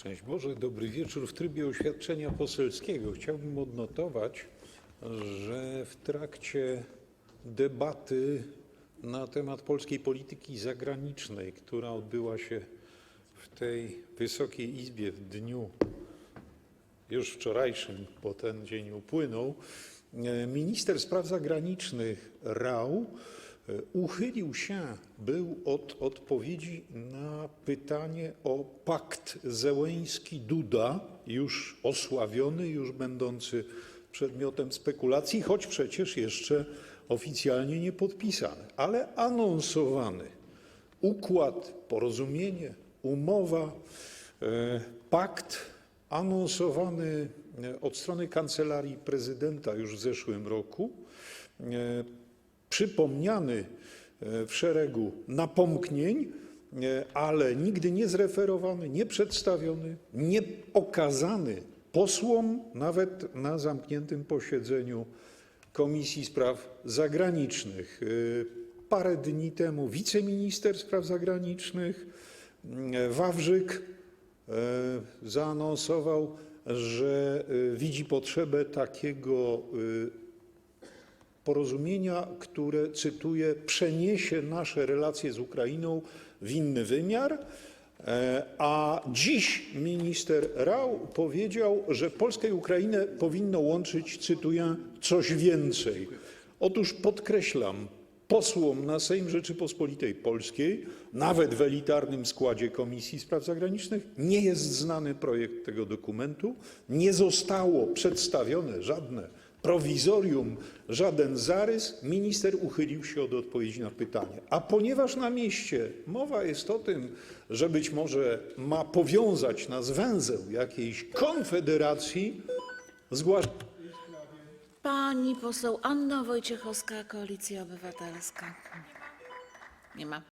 Szczęść Boże, dobry wieczór. W trybie oświadczenia poselskiego chciałbym odnotować, że w trakcie debaty na temat polskiej polityki zagranicznej, która odbyła się w tej Wysokiej Izbie w dniu już wczorajszym, bo ten dzień upłynął, e, minister spraw zagranicznych Rau e, uchylił się, był od odpowiedzi na pytanie o pakt Zełeński-Duda, już osławiony, już będący przedmiotem spekulacji, choć przecież jeszcze oficjalnie nie podpisany, ale anonsowany. Układ, porozumienie, umowa, e, pakt anonsowany e, od strony kancelarii prezydenta już w zeszłym roku, e, przypomniany e, w szeregu napomknień, e, ale nigdy nie zreferowany, nie przedstawiony, nie okazany posłom nawet na zamkniętym posiedzeniu Komisji Spraw Zagranicznych. E, Parę dni temu wiceminister spraw zagranicznych Wawrzyk zaanonsował, że widzi potrzebę takiego porozumienia, które, cytuję, przeniesie nasze relacje z Ukrainą w inny wymiar. E, A dziś minister Rau powiedział, że Polskę i Ukrainę powinno łączyć, cytuję, coś więcej. Otóż podkreślam, posłom na Sejm Rzeczypospolitej Polskiej, nawet w elitarnym składzie Komisji Spraw Zagranicznych, nie jest znany projekt tego dokumentu, nie zostało przedstawione żadne prowizorium, żaden zarys, minister uchylił się od odpowiedzi na pytanie. A ponieważ na mieście mowa jest o tym, że być może ma powiązać nas węzeł jakiejś konfederacji, zgłaszam. Pani poseł Anna Wojciechowska, Koalicja Obywatelska. Nie ma.